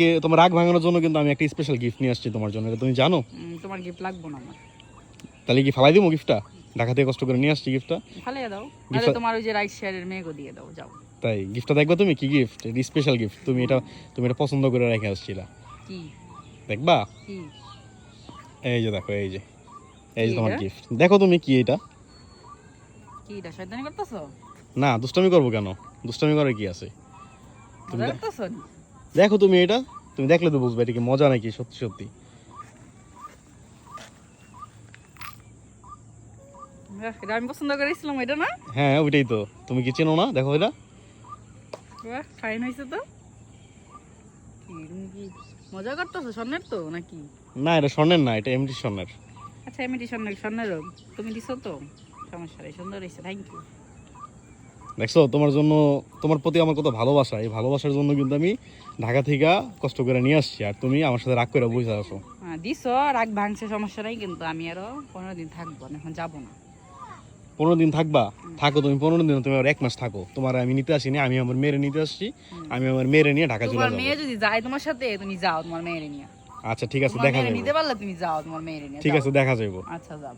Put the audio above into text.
কে তোমার রাগ ভাঙানোর জন্য কিন্তু আমি একটা স্পেশাল গিফট নিয়ে আসছি তোমার জন্য। এটা তুমি জানো? তোমার গিফট লাগবো না আমার। তাহলে কি ফালাই দিব গিফটটা ঢাকা থেকে কষ্ট করে নিয়ে আসছি গিফটটা ফালিয়ে দাও। তাহলে তোমার ওই যে রাইট শেয়ারের মেয়েকে দিয়ে দাও যাও। তাই গিফটটা দেখবা তুমি? কি গিফট এটা স্পেশাল গিফট তুমি এটা তুমি এটা পছন্দ করে রেখে আসছিলা। কি? দেখবা? কি? এই যে দেখো এই যে। এই যে তোমার গিফট দেখো তুমি কি এটা? কি এটা শয়তানি করতেছো? না দুষ্টামি করব কেন? দুষ্টামি করে কি আছে? তুমি করতেছো? দেখো তুমি এটা। তুমি দেখলে তো বুঝবে এটা কি মজা নাকি সত্যি সত্যি। আমি পছন্দ করেছিলাম এটা না? হ্যাঁ ওইটাই তো। তুমি কি চেনো না? দেখো এটা। ফাইন হয়েছে তো। মজা করতেছো স্বর্ণের তো নাকি? না এটা স্বর্ণের না এটা এমনি স্বর্ণের। আচ্ছা এমনি স্বর্ণের স্বর্ণেরও তুমি দিছো তো? সমস্যা নেই সুন্দর হয়েছে থ্যাংক ইউ দেখছ তোমার জন্য তোমার প্রতি আমার কত ভালোবাসা। এই ভালোবাসার জন্য কিন্তু আমি ঢাকা থেকে কষ্ট করে নিয়ে আসছি। আর তুমি আমার সাথে রাগ করে বুঝে আসো হ্যাঁ দিছো রাগ ভাঙছে সমস্যা নাই কিন্তু আমি আরও পনেরো দিন থাকব না, এখন যাব না। পনেরো দিন থাকবা? থাকো তুমি পনেরো দিন তুমি আর এক মাস থাকো। তোমার আমি নিতে আসিনি আমি আমার মেয়েরে নিতে আসছি। আমি আমার মেয়েরে নিয়ে ঢাকা চলে যাব। মেয়ে যদি যায় তোমার সাথে তুমি যাও তোমার মেয়েরে নিয়ে। আচ্ছা ঠিক আছে দেখা যাবে। নিতে পারলে তুমি যাও তোমার মেয়েরে নিয়ে ঠিক আছে দেখা যাব আচ্ছা যাব।